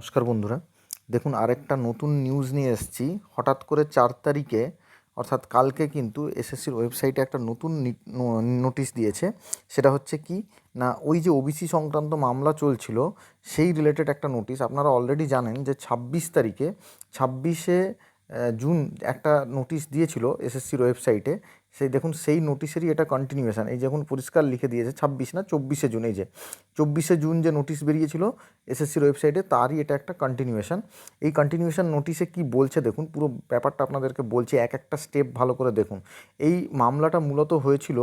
নমস্কার বন্ধুরা। দেখুন, আরেকটা নতুন নিউজ নিয়ে এসেছি। হঠাৎ করে চার তারিখে, অর্থাৎ কালকে কিন্তু এসএসসির ওয়েবসাইটে একটা নতুন নোটিশ দিয়েছে। সেটা হচ্ছে কি, না, ওই যে ওবিসি সংক্রান্ত মামলা চলছিল, সেই রিলেটেড একটা নোটিশ আপনারা অলরেডি জানেন যে ছাব্বিশ তারিখে, ছাব্বিশে জুন একটা নোটিশ দিয়েছিল এসএসসির ওয়েবসাইটে সেই দেখুন, সেই নোটিশেরই এটা কন্টিনিউয়েশন এই যখন পরিষ্কার লিখে দিয়েছে, ছাব্বিশ না, চব্বিশে জুন, এই যে। চব্বিশে জুন যে নোটিশ বেরিয়েছিল এসএসসির ওয়েবসাইটে তারই এটা একটা কন্টিনিউয়েশন এই কন্টিনিউয়েশন নোটিশে কি বলছে দেখুন, পুরো ব্যাপারটা আপনাদেরকে বলছে, এক একটা স্টেপ ভালো করে দেখুন। এই মামলাটা মূলত হয়েছিল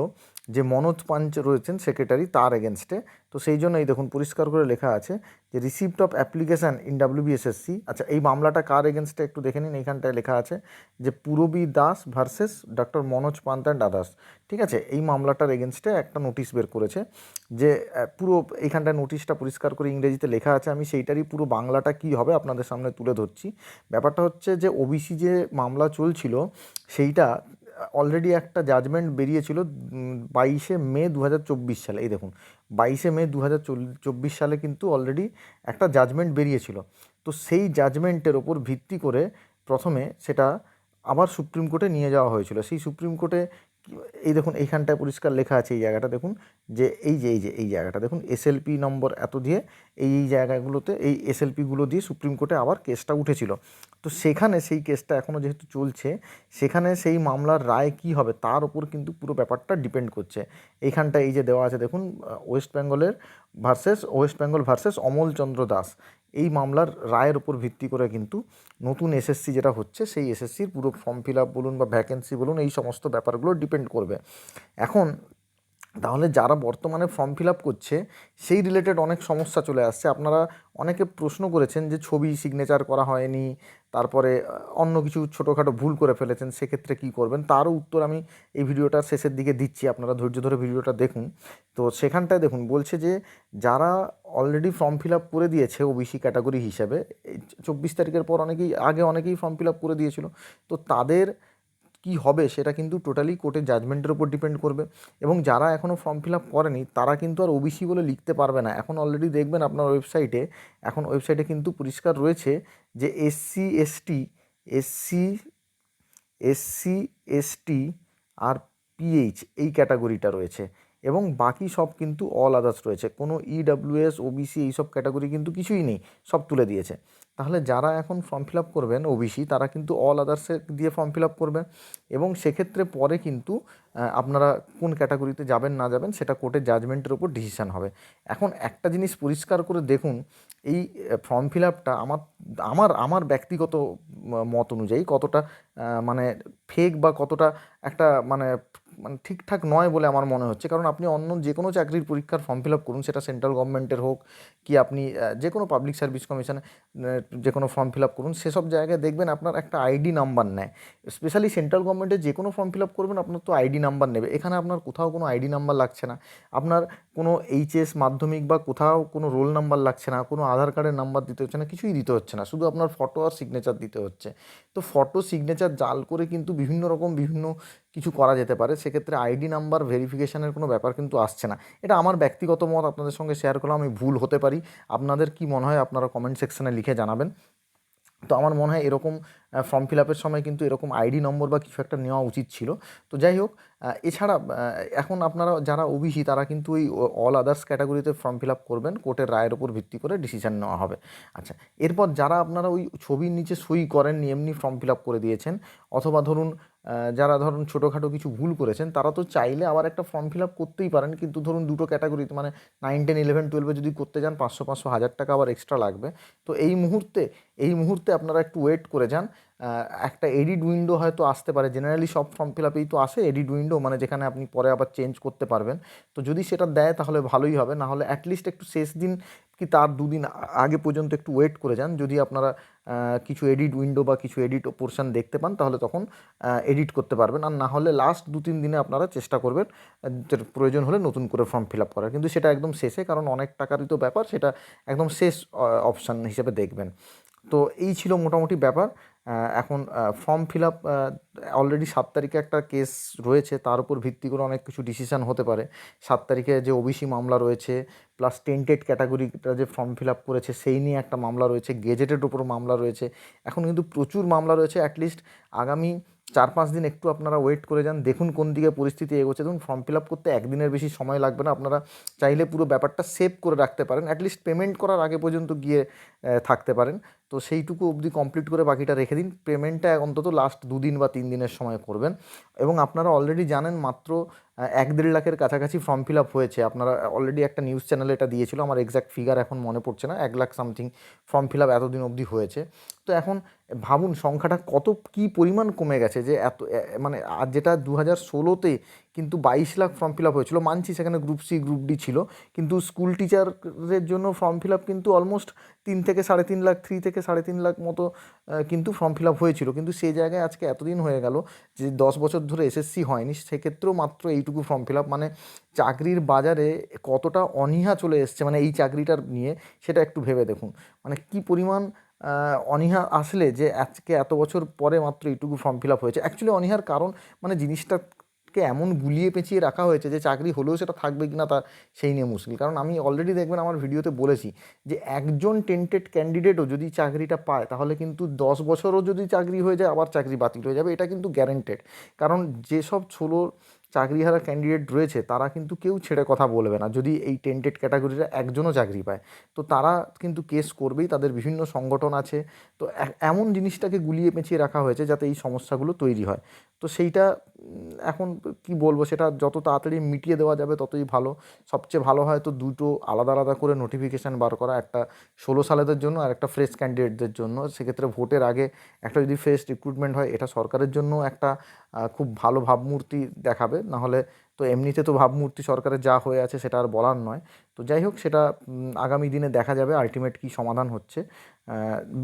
যে মনোজ পাঞ্চ রয়েছেন সেক্রেটারি তার এগেনস্টে তো সেই জন্য এই দেখুন, পরিষ্কার করে লেখা আছে যে receipt of application in WBSSC আচ্ছা এই মামলাটা কার এগেনস্টে একটু দেখে নিন, এইখানটায় লেখা আছে যে Purabi Das versus doctor Manoj Pant and others ঠিক আছে, এই মামলাটার এগেনস্টে একটা নোটিশ বের করেছে যে পুরো এইখানটায় নোটিশটা পরিষ্কার করে ইংরেজিতে লেখা আছে। আমি সেইটারই পুরো বাংলাটা কী হবে আপনাদের সামনে তুলে ধরছি। ব্যাপারটা হচ্ছে যে ওবিসি যে মামলা চলছিল, সেইটা অলরেডি একটা জাজমেন্ট বেরিয়েছিল বাইশে মে দু হাজার চব্বিশ সালে। এই দেখুন, বাইশে মে দু হাজার চব্বিশ সালে কিন্তু অলরেডি একটা জাজমেন্ট বেরিয়েছিল। তো সেই জাজমেন্টের ওপর ভিত্তি করে প্রথমে সেটা আবার সুপ্রিম কোর্টে নিয়ে যাওয়া হয়েছিল। সেই সুপ্রিম কোর্টে এই দেখুন, এইখানটায় পরিষ্কার লেখা আছে এই জায়গাটা, দেখুন, যে এই যে এই যে, এই জায়গাটা, দেখুন এসএলপি নম্বর এত দিয়ে এই এই জায়গাগুলোতে, এই এসএলপিগুলো দিয়ে সুপ্রিম কোর্টে আবার কেসটা উঠেছিল। তো সেখানে সেই কেসটা এখনও যেহেতু চলছে, সেখানে সেই মামলার রায় কী হবে তার ওপর কিন্তু পুরো ব্যাপারটা ডিপেন্ড করছে। এইখানটা এই যে দেওয়া আছে, দেখুন ওয়েস্ট বেঙ্গলের versus West Bengal versus Amal Chandra Das. এই মামলার রায়ের উপর ভিত্তি করে কিন্তু নতুন এসএসসি যেটা হচ্ছে, সেই এসএসসির পুরো ফর্ম ফিল আপ বলুন বা ভ্যাকেন্সি বলুন, এই সমস্ত ব্যাপারগুলো ডিপেন্ড করবে। এখন তাহলে যারা বর্তমানে ফর্ম ফিল আপ করছে, সেই রিলেটেড অনেক সমস্যা চলে আসছে। আপনারা অনেকে প্রশ্ন করেছেন যে ছবি সিগনেচার করা হয়নি, তারপরে অন্য কিছু ছোটোখাটো ভুল করে ফেলেছেন, সেক্ষেত্রে কী করবেন? তারও উত্তর আমি এই ভিডিওটার শেষের দিকে দিচ্ছি, আপনারা ধৈর্য ধরে ভিডিওটা দেখুন। তো সেখানটায় দেখুন, বলছে যে যারা অলরেডি ফর্ম ফিল আপ করে দিয়েছে ওবিসি ক্যাটাগরি হিসেবে চব্বিশ তারিখের পর অনেকেই, আগে অনেকেই ফর্ম ফিল আপ করে দিয়েছিল। তো তাদের কী হবে সেটা কিন্তু টোটালি কোর্টের জাজমেন্টের উপর ডিপেন্ড করবে। এবং যারা এখনও ফর্ম ফিল আপ করেনি, তারা কিন্তু আর ওবিসি বলে লিখতে পারবে না। এখন অলরেডি দেখবেন আপনার ওয়েবসাইটে এখন ওয়েবসাইটে কিন্তু পরিষ্কার রয়েছে যে SC ST SC SC ST আর পিএইচ এই ক্যাটাগরিটা রয়েছে। এবং বাকি সব কিন্তু অল আদার্স রয়েছে। কোনো ইডাব্লিউএস ওবিসি এইসব ক্যাটাগরি কিন্তু কিছুই নেই, সব তুলে দিয়েছে। তাহলে যারা এখন ফর্ম ফিল আপ করবেন ওবিসি তারা কিন্তু অল আদার্সে দিয়ে ফর্ম ফিল আপ করবেন। এবং সেক্ষেত্রে পরে কিন্তু আপনারা কোন ক্যাটাগরিতে যাবেন, না যাবেন, সেটা কোর্টের জাজমেন্টের ওপর ডিসিশান হবে। এখন একটা জিনিস পরিষ্কার করে দেখুন, এই ফর্ম ফিল আপটা আমার আমার আমার ব্যক্তিগত মত অনুযায়ী কতটা মানে ফেক বা কতটা একটা মানে মানে ঠিকঠাক নয় বলে আমার মনে হচ্ছে। কারণ আপনি অন্য যে কোনো চাকরির পরীক্ষার ফর্ম ফিল আপ করুন, সেটা সেন্ট্রাল গভর্নমেন্টের হোক কি আপনি যে কোনো পাবলিক সার্ভিস কমিশনে যে কোনো ফর্ম ফিল আপ করুন, সেসব জায়গায় দেখবেন আপনার একটা আইডি নাম্বার নেয়। স্পেশালি সেন্ট্রাল গভর্নমেন্টের যে কোনো ফর্ম ফিল আপ করবেন, আপনার তো আইডি নাম্বার নেবে। এখানে আপনার কোথাও কোনো আইডি নাম্বার লাগছে না। আপনার কোনো এইচএস মাধ্যমিক বা কোথাও কোনো রোল নাম্বার লাগছে না, কোনো আধার কার্ডের নাম্বার দিতে হচ্ছে না, কিছুই দিতে হচ্ছে না। শুধু আপনার ফটো আর সিগনেচার দিতে হচ্ছে। তো ফটো সিগনেচার জাল করে কিন্তু বিভিন্ন রকম বিভিন্ন কিছু করা যেতে পারে, সেক্ষেত্রে আইডি নাম্বার ভেরিফিকেশানের কোনো ব্যাপার কিন্তু আসছে না। এটা আমার ব্যক্তিগত মত, আপনাদের সঙ্গে শেয়ার করলাম, আমি ভুল হতে পারি। আপনাদের কি মনে হয় আপনারা কমেন্ট সেকশানে লিখে জানাবেন। তো আমার মনে হয় এরকম ফর্ম ফিল আপের সময় কিন্তু এরকম আইডি নম্বর বা কিছু একটা নেওয়া উচিত ছিল। তো যাই হোক এছাড়া এখন আপনারা যারা ওবিসি তারা কিন্তু ওই অল আদার্স ক্যাটাগরিতে ফর্ম ফিল আপ করবেন, কোর্টের রায়ের উপর ভিত্তি করে ডিসিশান নেওয়া হবে। আচ্ছা এরপর যারা আপনারা ওই ছবির নিচে সই করেননি, এমনি ফর্ম ফিল আপ করে দিয়েছেন, অথবা ধরুন যারা ধরুন ছোটোখাটো কিছু ভুল করেছেন, তারা তো চাইলে আবার একটা ফর্ম ফিল আপ করতেই পারেন। কিন্তু ধরুন দুটো ক্যাটাগরিতে মানে নাইন টেন ইলেভেন টুয়েলভে যদি করতে যান, পাঁচশো পাঁচশো, হাজার টাকা আবার এক্সট্রা লাগবে। তো এই মুহূর্তে এই মুহূর্তে আপনারা একটু ওয়েট করে যান। একটা এডিট উইন্ডো হয়তো আসতে পারে। জেনারেলি সব ফর্ম ফিল আপেই তো আসে এডিট উইন্ডো মানে যেখানে আপনি পরে আবার চেঞ্জ করতে পারবেন। তো যদি সেটা দেয় তাহলে ভালোই হবে, না হলে অ্যাটলিস্ট একটু শেষ দিন কি তার দুদিন আগে পর্যন্ত একটু ওয়েট করে যান। যদি আপনারা কিছু এডিট উইন্ডো বা কিছু এডিট পোর্শন দেখতে পান, তাহলে তখন এডিট করতে পারবেন। আর না হলে লাস্ট দু তিন দিনে আপনারা চেষ্টা করবেন প্রয়োজন হলে নতুন করে ফর্ম ফিল আপ করার। কিন্তু সেটা একদম শেষে, কারণ অনেক টাকারই তো ব্যাপার, সেটা একদম শেষ অপশান হিসেবে দেখবেন। তো এই ছিল মোটামুটি ব্যাপার। এখন ফর্ম ফিল আপ অলরেডি সাত তারিখে একটা কেস রয়েছে, তার উপর ভিত্তি করে অনেক কিছু ডিসিশান হতে পারে। সাত তারিখে যে ওবিসি মামলা রয়েছে প্লাস টেন্টেড ক্যাটাগরিটা যে ফর্ম ফিল আপ করেছে, সেই নিয়ে একটা মামলা রয়েছে গেজেটের ওপর মামলা রয়েছে। এখন কিন্তু প্রচুর মামলা রয়েছে অ্যাটলিস্ট আগামী চার পাঁচ দিন একটু আপনারা ওয়েট করে যান, দেখুন কোন দিকে পরিস্থিতি এগোচ্ছে। দেখুন ফর্ম ফিল আপ করতে একদিনের বেশি সময় লাগবে না, আপনারা চাইলে পুরো ব্যাপারটা সেভ করে রাখতে পারেন অ্যাটলিস্ট পেমেন্ট করার আগে পর্যন্ত গিয়ে থাকতে পারেন। তো সেইটুকু অবধি কমপ্লিট করে বাকিটা রেখে দিন। পেমেন্টটা অন্তত লাস্ট দুদিন বা তিন দিনের সময় করবেন। এবং আপনারা অলরেডি জানেন মাত্র এক দেড় লাখের কাছাকাছি ফর্ম ফিল আপ হয়েছে। আপনারা অলরেডি একটা নিউজ চ্যানেলে এটা দিয়েছিল, আমার এক্স্যাক্ট ফিগার এখন মনে পড়ছে না, এক lakh something form fill up এতদিন অবধি হয়েছে। তো এখন ভাবুন সংখ্যাটা কত, কী পরিমাণ কমে গেছে যে এত মানে আর যেটা দু হাজার ষোলোতে কিন্তু বাইশ লাখ ফর্ম ফিল আপ হয়েছিল, মানছি সেখানে গ্রুপ সি গ্রুপ ডি ছিল, কিন্তু স্কুল টিচারের জন্য ফর্ম ফিল আপ কিন্তু অলমোস্ট তিন থেকে সাড়ে তিন লাখ থ্রি থেকে সাড়ে তিন লাখ মতো কিন্তু ফর্ম ফিল আপ হয়েছিল। কিন্তু সেই জায়গায় আজকে এতদিন হয়ে গেল যে দশ বছর ধরে এসএসসি হয়নি, সেক্ষেত্রেও মাত্র এইটুকু ফর্ম ফিল আপ মানে চাকরির বাজারে কতটা অনীহা চলে এসছে মানে এই চাকরিটার নিয়ে, সেটা একটু ভেবে দেখুন। মানে কি পরিমাণ অনীহা আসলে যে আজকে এত বছর পরে মাত্র এইটুকু ফর্ম ফিল আপ হয়েছে। অ্যাকচুয়ালি অনীহার কারণ মানে জিনিসটাকে এমন গুলিয়ে পেঁচিয়ে রাখা হয়েছে যে চাকরি হলেও সেটা থাকবে কি না তার সেই নিয়ে মুশকিল। কারণ আমি অলরেডি দেখবেন আমার ভিডিওতে বলেছি যে একজন টেন্টেড ক্যান্ডিডেটও যদি চাকরিটা পায়, তাহলে কিন্তু দশ বছরও যদি চাকরি হয়ে যায়, আবার চাকরি বাতিল হয়ে যাবে, এটা কিন্তু গ্যারেন্টেড কারণ যেসব ছোলো চাকরিহারা ক্যান্ডিডেট রয়েছে, তারা কিন্তু কেউ ছেড়ে কথা বলবে না। যদি এই টেন্টেড ক্যাটাগরিরা একজনও চাকরি পায়, তো তারা কিন্তু কেস করবেই, তাদের বিভিন্ন সংগঠন আছে। তো এমন জিনিসটাকে গুলিয়ে পেঁচিয়ে রাখা হয়েছে যাতে এই সমস্যাগুলো তৈরি হয়। তো সেইটা এখন কি বলব, সেটা যত তাড়াতাড়ি মিটিয়ে দেওয়া যাবে, ততই ভালো। সবচেয়ে ভালো হয় তো দুটো আলাদা আলাদা করে নোটিফিকেশান বার করা, একটা ষোলো সালেদের জন্য আর একটা ফ্রেশ ক্যান্ডিডেটদের জন্য। সেক্ষেত্রে ভোটের আগে একটা যদি ফ্রেশ রিক্রুটমেন্ট হয়, এটা সরকারের জন্য একটা খুব ভালো ভাবমূর্তি দেখাবে। নাহলে তো এমনিতে তো ভাবমূর্তি সরকারের যা হয়ে আছে সেটা আর বলার নয়। তো যাই হোক, সেটা আগামী দিনে দেখা যাবে আলটিমেট কী সমাধান হচ্ছে।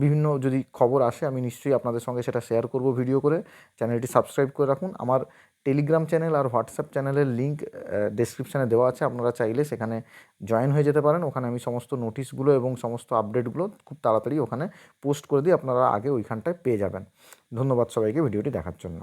বিভিন্ন যদি খবর আসে, আমি নিশ্চয়ই আপনাদের সঙ্গে সেটা শেয়ার করব ভিডিও করে। চ্যানেলটি সাবস্ক্রাইব করে রাখুন। আমার টেলিগ্রাম চ্যানেল আর হোয়াটসঅ্যাপ চ্যানেলের লিঙ্ক ডেসক্রিপশানে দেওয়া আছে। আপনারা চাইলে সেখানে জয়েন হয়ে যেতে পারেন। ওখানে আমি সমস্ত নোটিশগুলো এবং সমস্ত আপডেটগুলো খুব তাড়াতাড়ি ওখানে পোস্ট করে দিই আপনারা আগে ওইখানটায় পেয়ে যাবেন। ধন্যবাদ সবাইকে ভিডিওটি দেখার জন্য।